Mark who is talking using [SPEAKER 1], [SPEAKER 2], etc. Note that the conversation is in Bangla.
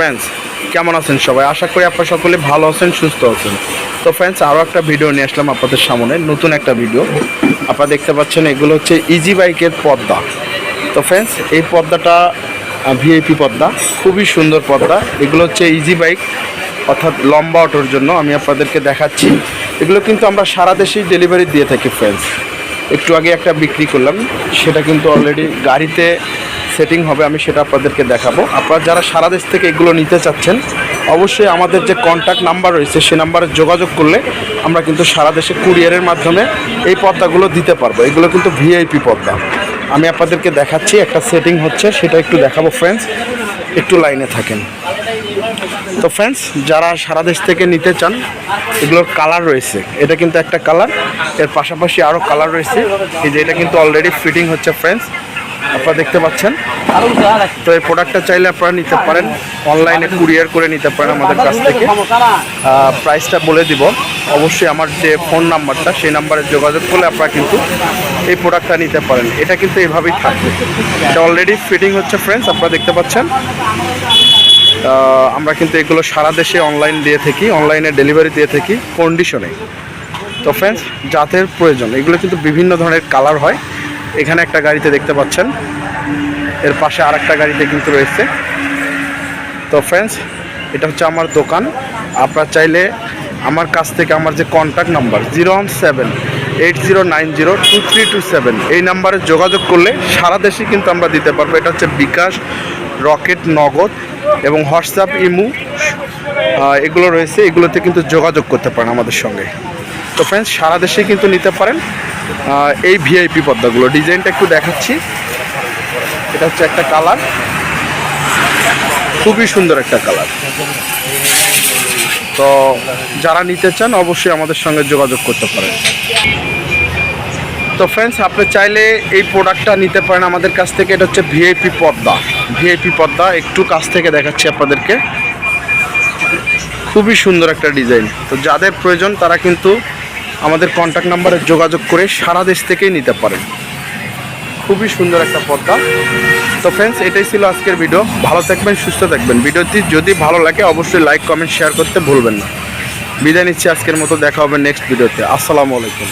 [SPEAKER 1] ফ্রেন্ডস কেমন আছেন সবাই? আশা করি আপনারা সকলে ভালো আছেন, সুস্থ আছেন। তো ফ্রেন্ডস আরও একটা ভিডিও নিয়ে আসলাম আপনাদের সামনে, নতুন একটা ভিডিও আপনারা দেখতে পাচ্ছেন, এগুলো হচ্ছে ইজি বাইকের পর্দা তো ফ্রেন্ডস এই পর্দাটা ভিআইপি পর্দা খুবই সুন্দর পর্দা এগুলো হচ্ছে ইজি বাইক অর্থাৎ লম্বা অটোর জন্য আমি আপনাদেরকে দেখাচ্ছি। এগুলো কিন্তু আমরা সারা দেশেই ডেলিভারি দিয়ে থাকি ফ্রেন্ডস একটু আগে একটা বিক্রি করলাম, সেটা কিন্তু অলরেডি গাড়িতে সেটিং হবে, আমি সেটা আপনাদেরকে দেখাবো। আপনারা যারা সারা দেশ থেকে এগুলো নিতে চাচ্ছেন, অবশ্যই আমাদের যে কন্ট্যাক্ট নাম্বার রয়েছে, সে নাম্বারে যোগাযোগ করলে আমরা কিন্তু সারা দেশে কুরিয়ারের মাধ্যমে এই পর্দাগুলো দিতে পারব। এগুলো কিন্তু ভিআইপি পর্দা। আমি আপনাদেরকে দেখাচ্ছি, একটা সেটিং হচ্ছে, সেটা একটু দেখাবো ফ্রেন্ডস একটু লাইনে থাকেন। তো ফ্রেন্ডস যারা সারা দেশ থেকে নিতে চান, এগুলোর কালার রয়েছে। এটা কিন্তু একটা কালারের পাশাপাশি আরও কালার রয়েছে। এই যে এটা কিন্তু অলরেডি ফিটিং হচ্ছে ফ্রেন্ডস আপনারা দেখতে পাচ্ছেন। তো এই প্রোডাক্টটা চাইলে আপনারা নিতে পারেন। অনলাইনে কুরিয়ার করে নিতে পারেন আমাদের কাছ থেকে। প্রাইসটা বলে দিব। অবশ্যই আমার যে ফোন নাম্বারটা সেই নাম্বারে যোগাযোগ করলে আপনারা কিন্তু এই প্রোডাক্টটা নিতে পারেন। এটা কিন্তু এভাবেই থাকবে। এটা অলরেডি ফিটিং হচ্ছে ফ্রেন্ডস আপনারা দেখতে পাচ্ছেন। আমরা কিন্তু এগুলো সারা দেশে অনলাইন দিয়ে থাকি অনলাইনে ডেলিভারি দিয়ে থাকি কন্ডিশনে তো ফ্রেন্ডস জাতের প্রয়োজন, এগুলো কিন্তু বিভিন্ন ধরনের কালার হয়। এখানে একটা গাড়িতে দেখতে পাচ্ছেন। এর পাশে আর একটা গাড়িতে কিন্তু রয়েছে। তো ফ্রেন্ডস এটা হচ্ছে আমার দোকান। আপনারা চাইলে আমার কাছ থেকে আমার যে contact number zero one seven eight zero nine zero two three two seven এই নাম্বারে যোগাযোগ করলে সারা দেশে কিন্তু আমরা দিতে পারব। এটা হচ্ছে বিকাশ, রকেট, নগদ এবং হোয়াটসঅ্যাপ, ইমু এগুলো রয়েছে। এগুলোতে কিন্তু যোগাযোগ করতে পারেন আমাদের সঙ্গে। তো ফ্রেন্ডস সারা দেশে কিন্তু নিতে পারেন। এই ভিআইপি পদ্মাগুলো। ডিজাইনটা একটু দেখাচ্ছি। এটা হচ্ছে একটা কালার। খুবই সুন্দর একটা কালার। তো যারা নিতে চান, অবশ্যই আমাদের সঙ্গে যোগাযোগ করতে পারেন। তো ফ্রেন্ডস আপনি চাইলে এই প্রোডাক্টটা নিতে পারেন আমাদের কাছ থেকে। এটা হচ্ছে ভিআইপি পর্দা ভিআইপি পর্দা একটু কাছ থেকে দেখাচ্ছি আপনাদেরকে। খুবই সুন্দর একটা ডিজাইন। তো যাদের প্রয়োজন, তারা কিন্তু আমাদের কন্ট্যাক্ট নাম্বারে যোগাযোগ করে সারা দেশ থেকেই নিতে পারেন। খুবই সুন্দর একটা পর্দা। তো ফ্রেন্ডস এটাই ছিল আজকের ভিডিও ভালো থাকবেন, সুস্থ থাকবেন। ভিডিওটি যদি ভালো লাগে, অবশ্যই লাইক কমেন্ট শেয়ার করতে ভুলবেন না। বিদায় নিচ্ছি আজকের মতো। দেখা হবে নেক্সট ভিডিওতে আসসালামু আলাইকুম।